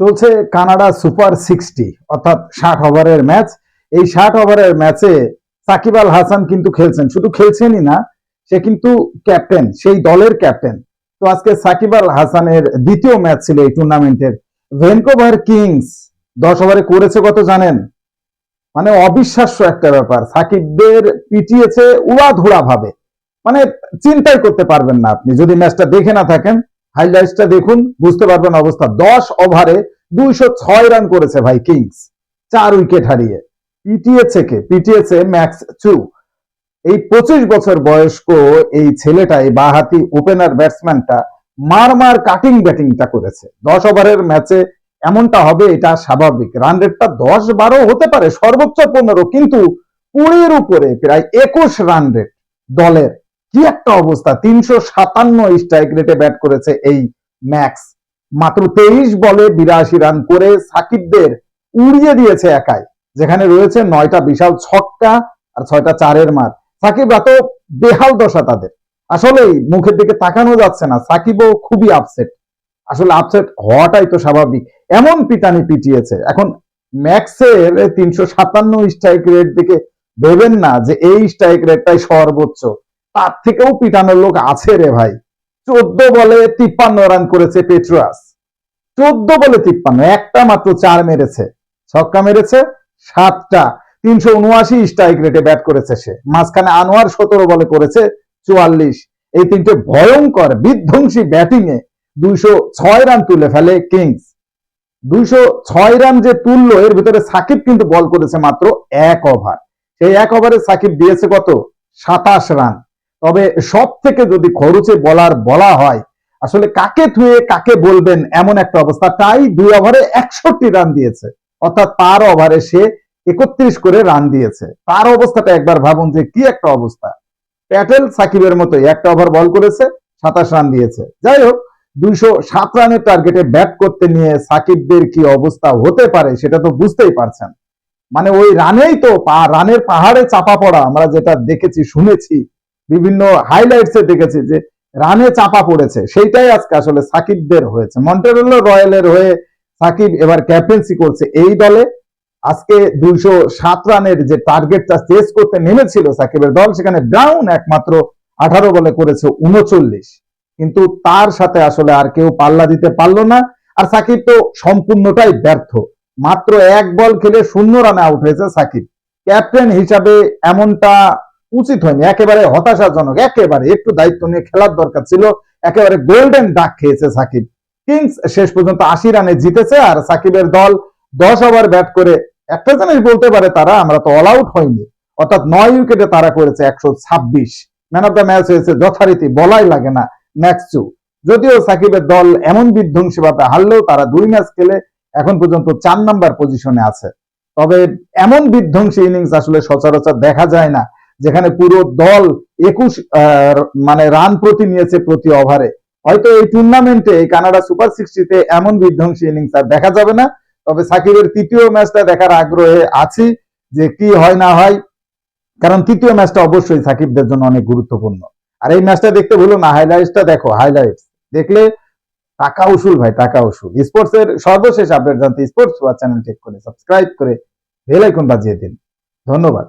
চলছে Canada super sixty, অর্থাৎ ষাট ওভারের ম্যাচ। এই ষাট ওভারের ম্যাচে সাকিব আল হাসান কিন্তু খেলছেন। শুধু খেলছেনই না, সে কিন্তু ক্যাপ্টেন, সেই দলের ক্যাপ্টেন। তো আজকে সাকিব আল হাসানের দ্বিতীয় ম্যাচ ছিল এই টুর্নামেন্টের। ভ্যানকোভার কিংস দশ ওভারে করেছে কত জানেন? মানে অবিশ্বাস্য একটা ব্যাপার। সাকিবদের পিটিয়েছে উড়াধুরা ভাবে। মানে চিন্তাই করতে পারবেন না আপনি। যদি ম্যাচটা দেখে না থাকেন হাইলাইটসটা দেখুন, বুঝতে পারবেন অবস্থা। দশ ওভারে দুইশো ছয় রান করেছে ভাই কিংস চার উইকেট হারিয়ে। পিটিয়েছে কে পিটিয়েছে ম্যাক্স চু এই পঁচিশ বছর বয়স্ক এই ছেলেটা, এই বাহাতি ওপেনার ব্যাটসম্যানটা মার মার কাটিং ব্যাটিংটা করেছে। দশ ওভারের ম্যাচে এমনটা হবে, এটা স্বাভাবিক। রান রেটটা দশ বারো হতে পারে, সর্বোচ্চ পনেরো, কিন্তু কুড়ির উপরে প্রায় একুশ রান রেট দলের। কি একটা অবস্থা? তিনশো সাতান্ন স্ট্রাইক রেটে ব্যাট করেছে এই ম্যাক্স মাত্র তেইশ বলে বিরাশি রান করে সাকিবদের উড়িয়ে দিয়েছে একাই। যেখানে রয়েছে নয়টা বিশাল ছক্কা আর ছয়টা চারের মার। সাকিব এত বেহাল দশা তাদের। আসলেই মুখের দিকে তাকানো যাচ্ছে না। সাকিবও খুবই আপসেট আসলে আপসেট হওয়াটাই তো স্বাভাবিক। এমন পিটানি পিটিয়েছে। এখন ম্যাক্সের তিনশো সাতান্ন স্ট্রাইক রেট দিকে ভেবেন না যে এই স্ট্রাইক রেটটাই সর্বোচ্চ। তার থেকেও পিটানোর লোক আছে রে ভাই। চোদ্দ বলে তিপ্পান্ন রান করেছে পেট্রাস চোদ্দ বলে তিপ্পান্ন, একটা মাত্র চার মেরেছে। ছক্কা মেরেছে, সাতটা, তিনশো উনআশি স্ট্রাইক রেটে ব্যাট করেছে সে। মাঝখানে আনোয়ার সতেরো বলে করেছে, চুয়াল্লিশ। এই তিনটে ভয়ঙ্কর, বিধ্বংসী ব্যাটিং এ দুইশো ছয় রান তুলে ফেলে কিংস দুইশো ছয় রান যে তুললো, এর ভিতরে সাকিব কিন্তু বল করেছে মাত্র এক ওভার সেই এক ওভারে সাকিব দিয়েছে কত? সাতাশ রান তবে সব থেকে যদি খরচে বলার বলা হয়, আসলে কাকে থুয়ে কাকে বলবেন এমন একটা অবস্থা? তাই দুই ওভারে একষট্টি রান দিয়েছে। অর্থাৎ তার ওভারে সে একত্রিশ করে রান দিয়েছে। তার অবস্থাটা একবার ভাবুন যে কি একটা অবস্থা। প্যাটেল সাকিবের মতোই একটা ওভার বল করেছে, সাতাশ রান দিয়েছে। যাই হোক, দুইশো সাত রানের টার্গেটে ব্যাট করতে নিয়ে সাকিবদের কি অবস্থা হতে পারে সেটা তো বুঝতেই পারছেন। মানে ওই রানেই তো রানের পাহাড়ে চাপা পড়া, আমরা যেটা দেখেছি, শুনেছি বিভিন্ন হাইলাইটসে দেখেছি যে রানে চাপা পড়েছে। সেইটাই আজকে আসলে সাকিবদের হয়েছে। মন্টেরোলো রয়্যালের হয়ে সাকিব এবার ক্যাপ্টেন্সি করছে এই দলে। আজকে দুইশো সাত রানের যে টার্গেটটা চেস করতে নেমেছিল সাকিবের দল, সেখানে ব্রাউন একমাত্র আঠারো বলে করেছে উনচল্লিশ। কিন্তু তার সাথে আসলে আর কেউ পাল্লা দিতে পারল না। আর সাকিব তো সম্পূর্ণটাই ব্যর্থ। মাত্র এক বল খেলে শূন্য রানে আউট হয়েছে সাকিব। ক্যাপ্টেন হিসাবে এমনটা উচিত হয়নি। একেবারে হতাশাজনক, একেবারে একটু দায়িত্ব নিয়ে খেলার দরকার ছিল। একেবারে গোল্ডেন ডাক খেয়েছে সাকিব। কিংস শেষ পর্যন্ত আশি রানে জিতেছে আর সাকিবের দল দশ ওভার ব্যাট করে একটা জিনিস বলতে পারে তারা, আমরা তো অল আউট হয়নি। অর্থাৎ নয় উইকেটে তারা করেছে একশো ছাব্বিশ। ম্যান অফ দ্য ম্যাচ হয়েছে যথারীতি, বলাই লাগে না ম্যাক্সু যদিও সাকিবের দল এমন বিধ্বংসী ভাবে হারলেও তারা দুই ম্যাচ খেলে এখন পর্যন্ত চার নাম্বার পজিশনে আছে। তবে এমন বিধ্বংসী ইনিংস আসলে সচরাচর দেখা যায় না। যেখানে পুরো দল একুশ মানে রান প্রতি নিয়েছে প্রতি ওভারে। হয়তো এই টুর্নামেন্টে কানাডা সুপার সিক্সটিতে এমন বিধ্বংসী ইনিংস আর দেখা যাবে না, তবে সাকিবের তৃতীয় ম্যাচটা দেখার আগ্রহে আছি যে কি হয় না হয়, কারণ তৃতীয় ম্যাচটা অবশ্যই সাকিবদের জন্য অনেক গুরুত্বপূর্ণ। আর এই ম্যাচটা দেখতে ভুলো না হাইলাইটসটা দেখো হাইলাইটস দেখলে টাকা উসুল ভাই, টাকা উসুল। স্পোর্টস এর সর্বশেষ আপডেট জানতে স্পোর্টস চ্যানেল চেক করে সাবস্ক্রাইব করে বেল আইকন বাজিয়ে দিন। ধন্যবাদ।